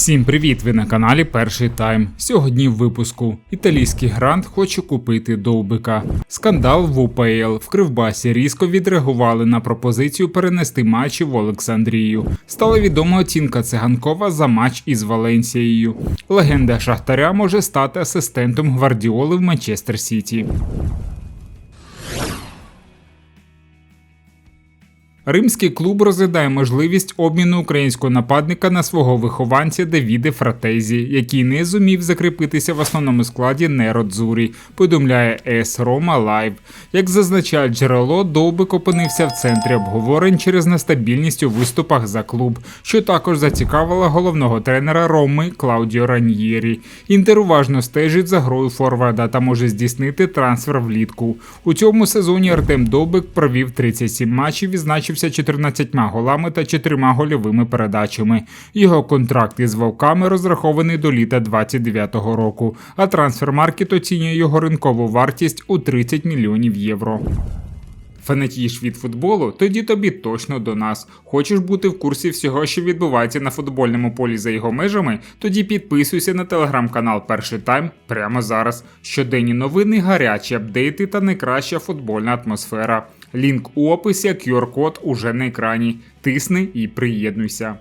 Всім привіт! Ви на каналі Перший Тайм. Сьогодні в випуску італійський грант хоче купити довбика. Скандал в УПЛ в Кривбасі різко відреагували на пропозицію перенести матчі в Олександрію. Стала відома оцінка циганкова за матч із Валенсією. Легенда Шахтаря може стати асистентом Гвардіоли в Манчестер Сіті. Римський клуб розглядає можливість обміну українського нападника на свого вихованця Давіде Фратезі, який не зумів закріпитися в основному складі Неро Дзурі, повідомляє ЕС Рома Лайв. Як зазначає джерело, Довбик опинився в центрі обговорень через нестабільність у виступах за клуб, що також зацікавила головного тренера Роми Клаудіо Раньєрі. Інтер уважно стежить за грою Форварда та може здійснити трансфер влітку. У цьому сезоні Артем Довбик провів 37 матчів, відзначився 14 голами та 4 гольовими передачами. Його контракт із вовками розрахований до літа 29-го року, а трансфермаркет оцінює його ринкову вартість у 30 мільйонів євро. Фанатієш від футболу? Тоді тобі точно до нас. Хочеш бути в курсі всього, що відбувається на футбольному полі за його межами? Тоді підписуйся на телеграм-канал Перший Тайм прямо зараз. Щоденні новини, гарячі апдейти та найкраща футбольна атмосфера. Лінк у описі, QR-код уже на екрані. Тисни і приєднуйся.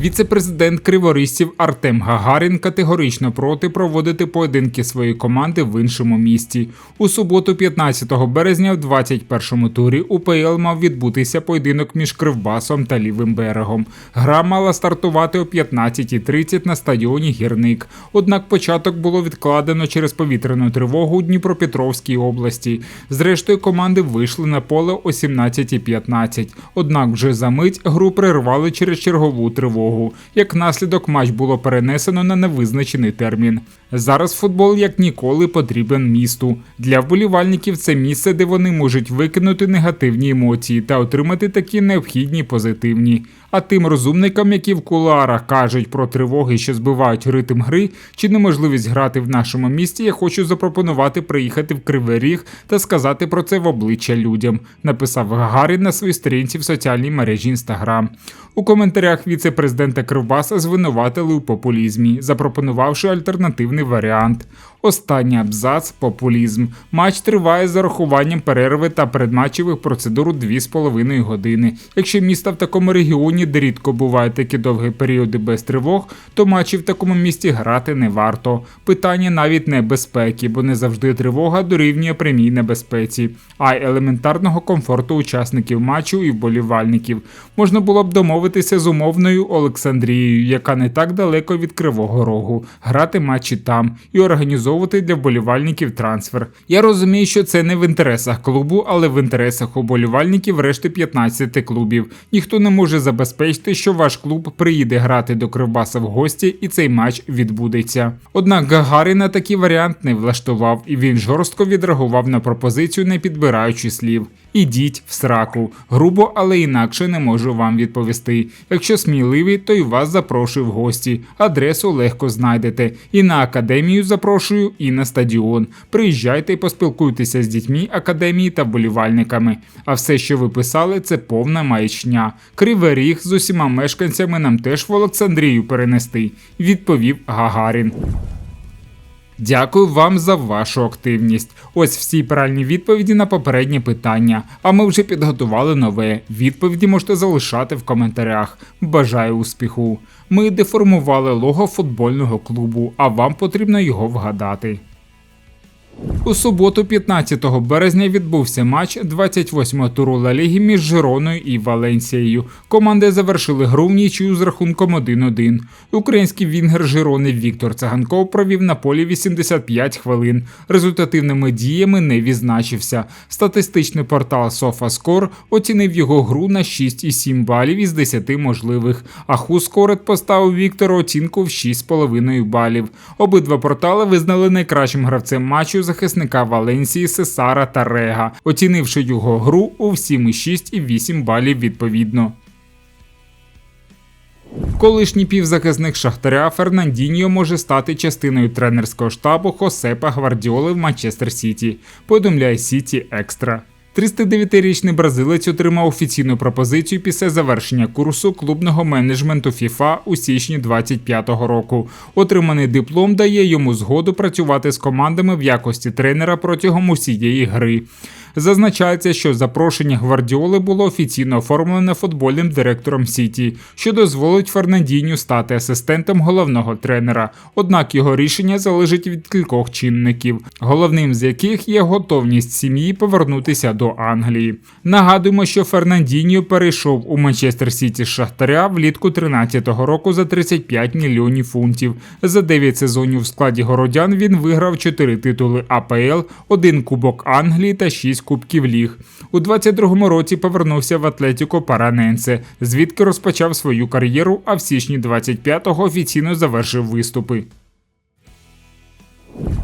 Віце-президент Криворізців Артем Гагарін категорично проти проводити поєдинки своєї команди в іншому місті. У суботу, 15 березня, в 21-му турі УПЛ мав відбутися поєдинок між Кривбасом та лівим берегом. Гра мала стартувати о 15.30 на стадіоні Гірник. Однак початок було відкладено через повітряну тривогу у Дніпропетровській області. Зрештою, команди вийшли на поле о 17.15. Однак вже за мить гру прервали через чергову тривогу. Як наслідок, матч було перенесено на невизначений термін. Зараз футбол як ніколи потрібен місту. Для вболівальників це місце, де вони можуть викинути негативні емоції та отримати такі необхідні позитивні. А тим розумникам, які в кулуарах кажуть про тривоги, що збивають ритм гри, чи неможливість грати в нашому місті, я хочу запропонувати приїхати в Кривий Ріг та сказати про це в обличчя людям. Написав Гагарін на своїй сторінці в соціальній мережі Інстаграм. У коментарях віце-президента Кривбаса звинуватили у популізмі, запропонувавши альтернативний варіант. Останній абзац популізм. Матч триває з зарахуванням перерви та передматчевих процедур 2,5 години. Якщо міста в такому регіоні, де рідко бувають такі довгі періоди без тривог, то матчі в такому місті грати не варто. Питання навіть не безпеки, бо не завжди тривога дорівнює прямій небезпеці, а й елементарного комфорту учасників матчу і вболівальників. Можна було б домовитися з умовною Олександрією, яка не так далеко від Кривого Рогу, грати матчі там і організовувати організовувати для вболівальників трансфер. Я розумію, що це не в інтересах клубу, але в інтересах уболівальників решти 15 клубів. Ніхто не може забезпечити, що ваш клуб приїде грати до Кривбаса в гості і цей матч відбудеться. Однак Гагаріна такий варіант не влаштував, і він жорстко відреагував на пропозицію, не підбираючи слів. Ідіть в сраку. Грубо, але інакше не можу вам відповісти. Якщо сміливі, то й вас запрошую в гості. Адресу легко знайдете. І на академію запрошую, і на стадіон. Приїжджайте і поспілкуйтеся з дітьми академії та болівальниками. А все, що ви писали, це повна маячня. Кривий ріг з усіма мешканцями нам теж в Олександрію перенести, відповів Гагарін. Дякую вам за вашу активність. Ось всі правильні відповіді на попереднє питання. А ми вже підготували нове. Відповіді можете залишати в коментарях. Бажаю успіху! Ми деформували лого футбольного клубу, а вам потрібно його вгадати. У суботу, 15 березня, відбувся матч 28-го туру Ла Ліги між Жироною і Валенсією. Команди завершили гру в нічию з рахунком 1-1. Український вінгер Жирони Віктор Цаганков провів на полі 85 хвилин. Результативними діями не відзначився. Статистичний портал SofaScore оцінив його гру на 6,7 балів із 10 можливих. А Хускорет поставив Віктору оцінку в 6,5 балів. Обидва портали визнали найкращим гравцем матчу захисника Валенсії Сесара та Рега, оцінивши його гру у 7,6 і 8 балів відповідно. Колишній півзахисник Шахтаря Фернандіньо може стати частиною тренерського штабу Хосепа Гвардіоли в Манчестер Сіті. Повідомляє Сіті Екстра. 39-річний бразилець отримав офіційну пропозицію після завершення курсу клубного менеджменту FIFA у січні 25-го року. Отриманий диплом дає йому згоду працювати з командами в якості тренера протягом усієї гри. Зазначається, що запрошення Гвардіоли було офіційно оформлене футбольним директором Сіті, що дозволить Фернандіню стати асистентом головного тренера. Однак його рішення залежить від кількох чинників, головним з яких є готовність сім'ї повернутися до Англії. Нагадуємо, що Фернандіньо перейшов у Манчестер Сіті з Шахтаря влітку 13-го року за 35 мільйонів фунтів. За 9 сезонів в складі городян він виграв 4 титули АПЛ, один Кубок Англії та 6 Кубків Ліг. У 22-му році повернувся в Атлетіко Параненсе, звідки розпочав свою кар'єру, а в січні 25-го офіційно завершив виступи.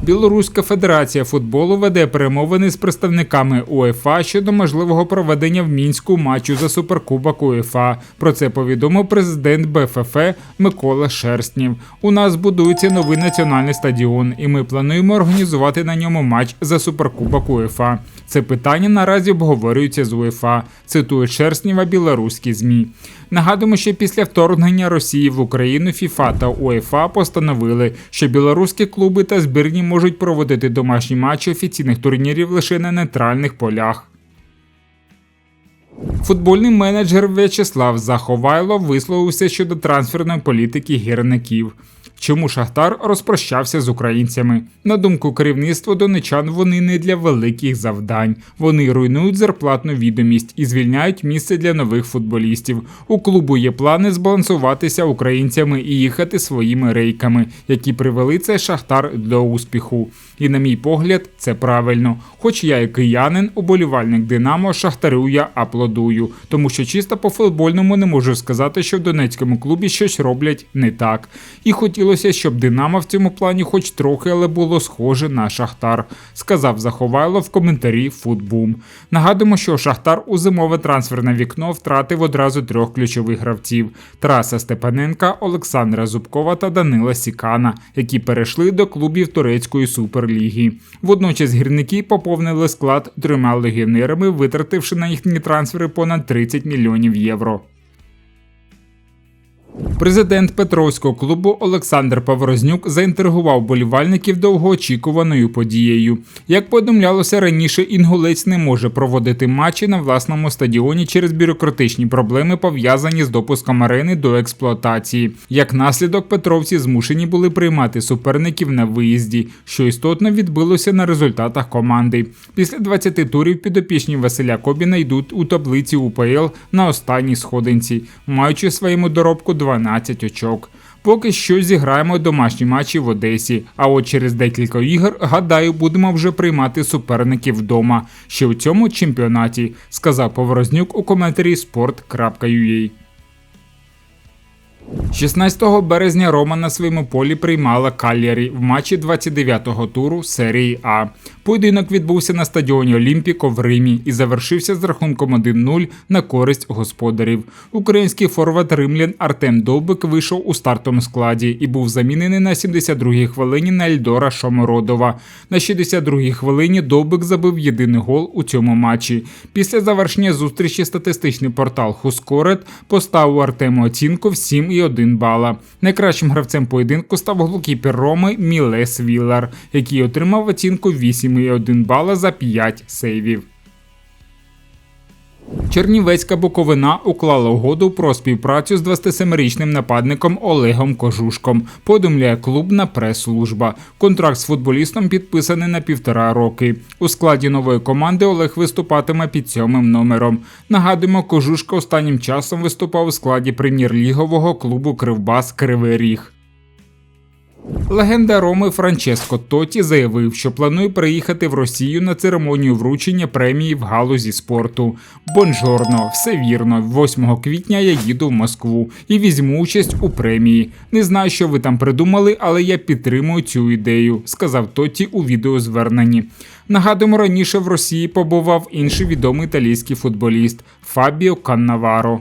Білоруська федерація футболу веде перемовини з представниками УЕФА щодо можливого проведення в мінську матчу за суперкубок УЕФА. Про це повідомив президент БФФ Микола Шерстнів. У нас будується новий національний стадіон, і ми плануємо організувати на ньому матч за суперкубок УЕФА. Це питання наразі обговорюється з УЕФА. Цитує Шерстнєва білоруські змі. Нагадуємо, що після вторгнення Росії в Україну ФІФА та УЕФА постановили, що білоруські клуби та збірні можуть проводити домашні матчі офіційних турнірів лише на нейтральних полях. Футбольний менеджер В'ячеслав Заховайло висловився щодо трансферної політики гірників. Чому Шахтар розпрощався з українцями? На думку керівництва донечан, вони не для великих завдань. Вони руйнують зарплатну відомість і звільняють місце для нових футболістів. У клубу є плани збалансуватися українцями і їхати своїми рейками, які привели цей шахтар до успіху. І, на мій погляд, це правильно. Хоч я і киянин, уболівальник Динамо, шахтарю я аплодую, тому що чисто по футбольному не можу сказати, що в донецькому клубі щось роблять не так. І хотілося, щоб Динамо в цьому плані, хоч трохи, але було схоже на Шахтар, сказав Заховайло в коментарі Футбум. Нагадуємо, що Шахтар у зимове трансферне вікно втратив одразу трьох ключових гравців: Тараса Степаненка, Олександра Зубкова та Данила Сікана, які перейшли до клубів турецької суперліги. Водночас гірники поповнили склад трьома легіонерами, витративши на їхні трансфери понад 30 мільйонів євро. Президент Петровського клубу Олександр Паврознюк заінтригував болівальників довгоочікуваною подією. Як повідомлялося раніше, інгулець не може проводити матчі на власному стадіоні через бюрократичні проблеми, пов'язані з допуском арени до експлуатації. Як наслідок, Петровці змушені були приймати суперників на виїзді, що істотно відбилося на результатах команди. Після 20 турів підопічні Василя Кобіна йдуть у таблиці УПЛ на останній сходинці, маючи своєму доробку 12 очок. Поки що зіграємо домашні матчі в Одесі. А от через декілька ігор, гадаю, будемо вже приймати суперників вдома ще у цьому чемпіонаті, сказав Поворознюк у коментарі sport.ua. 16 березня Рома на своєму полі приймала Каллярі в матчі 29-го туру серії А. Поєдинок відбувся на стадіоні Олімпіко в Римі і завершився з рахунком 1-0 на користь господарів. Український форвард римлян Артем Довбик вийшов у стартовому складі і був замінений на 72-й хвилині на Ельдора Шомородова. На 62-й хвилині Довбик забив єдиний гол у цьому матчі. Після завершення зустрічі статистичний портал Хускорет поставив Артему оцінку в 7,1 бала. Найкращим гравцем поєдинку став голкіпер Роми Мілес Віллар, який отримав оцінку 8,1 бала за 5 сейвів. Чернівецька Буковина уклала угоду про співпрацю з 27-річним нападником Олегом Кожушком. Повідомляє клубна прес-служба. Контракт з футболістом підписаний на півтора роки. У складі нової команди Олег виступатиме під сьомим номером. Нагадуємо, Кожушка останнім часом виступав у складі прем'єр-лігового клубу Кривбас Кривий Ріг. Легенда Роми Франческо Тоті заявив, що планує приїхати в Росію на церемонію вручення премії в галузі спорту. Бонжорно, все вірно. 8 квітня я їду в Москву і візьму участь у премії. Не знаю, що ви там придумали, але я підтримую цю ідею, сказав Тоті у відеозверненні. Нагадуємо, раніше в Росії побував інший відомий італійський футболіст Фабіо Каннаваро.